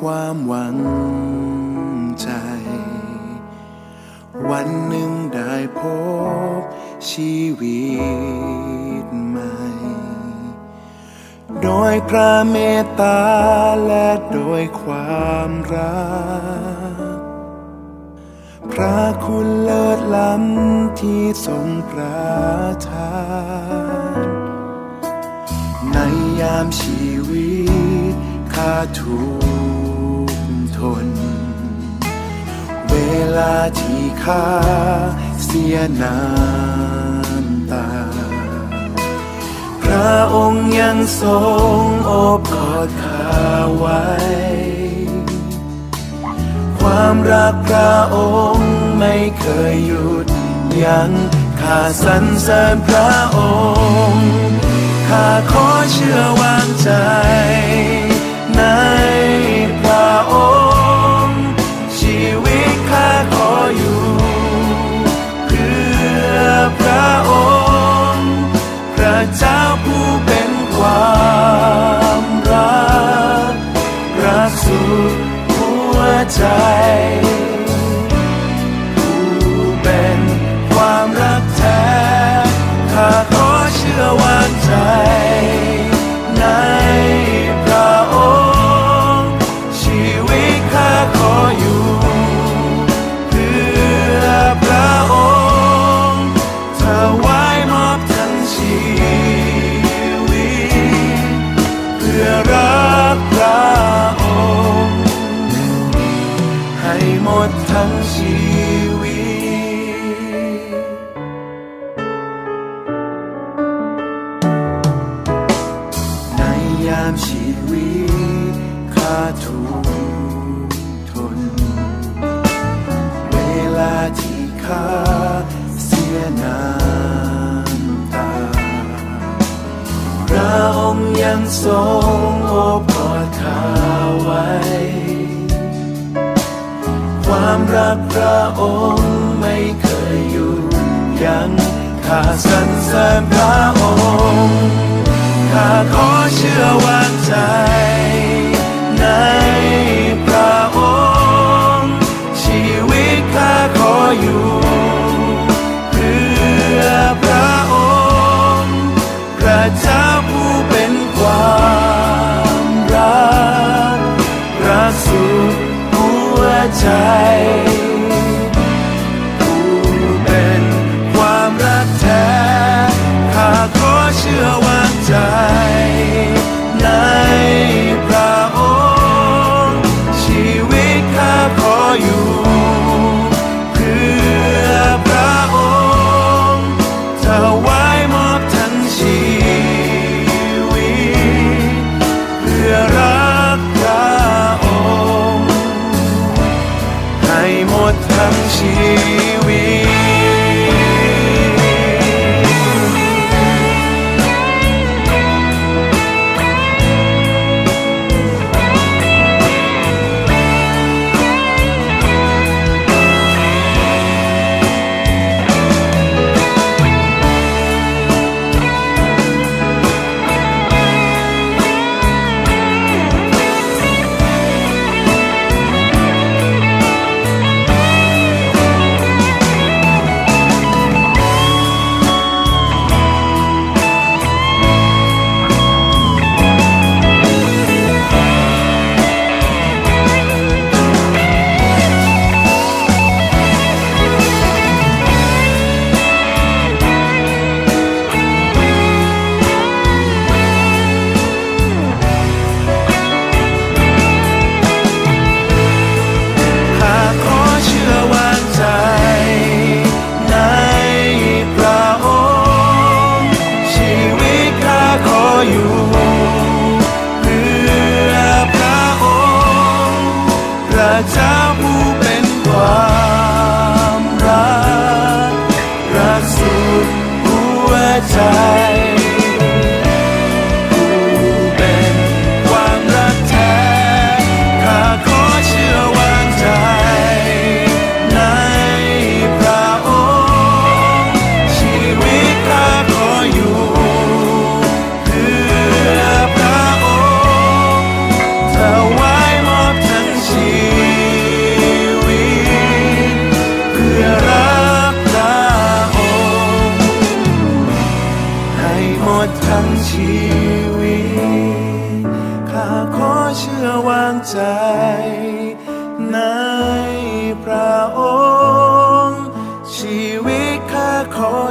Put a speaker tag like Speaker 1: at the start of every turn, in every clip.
Speaker 1: ความหวังใจ วันหนึ่งได้พบชีวิตใหม่ โดยพระเมตตาและโดยความรัก พระคุณเลิศล้ำที่ทรงประทานในยามชีวิตข้าถูก น เวลาที่ข้าเสียน้ำตา พระองค์ยังทรงโอบกอดข้าไว้ ความรักพระองค์ไม่เคยหยุดยัง้งข้าสรรเสริญพระองค์ ข้าขอเชื่อวางใจ ว ชีวิต ในยามชีวิตข้าทุกทน เวลาที่ข้าเสียน้ำตา พระองค์ยังทรงโอบกอดข้า รักพระองค์ไม่เคยหยุดยัง้งข้าสรรเสริญพระองค์ข้าขอเชื่อวางใจ ในพระองค์ ชีวิตข้าขออยู่เพื่อพระองค์พระเจ้า ใจ 可惜。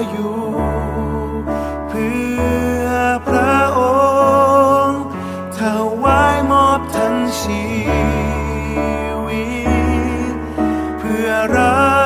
Speaker 1: อยู่ เพื่อพระองค์ถวายมอบทั้งชีวิต เพื่อรา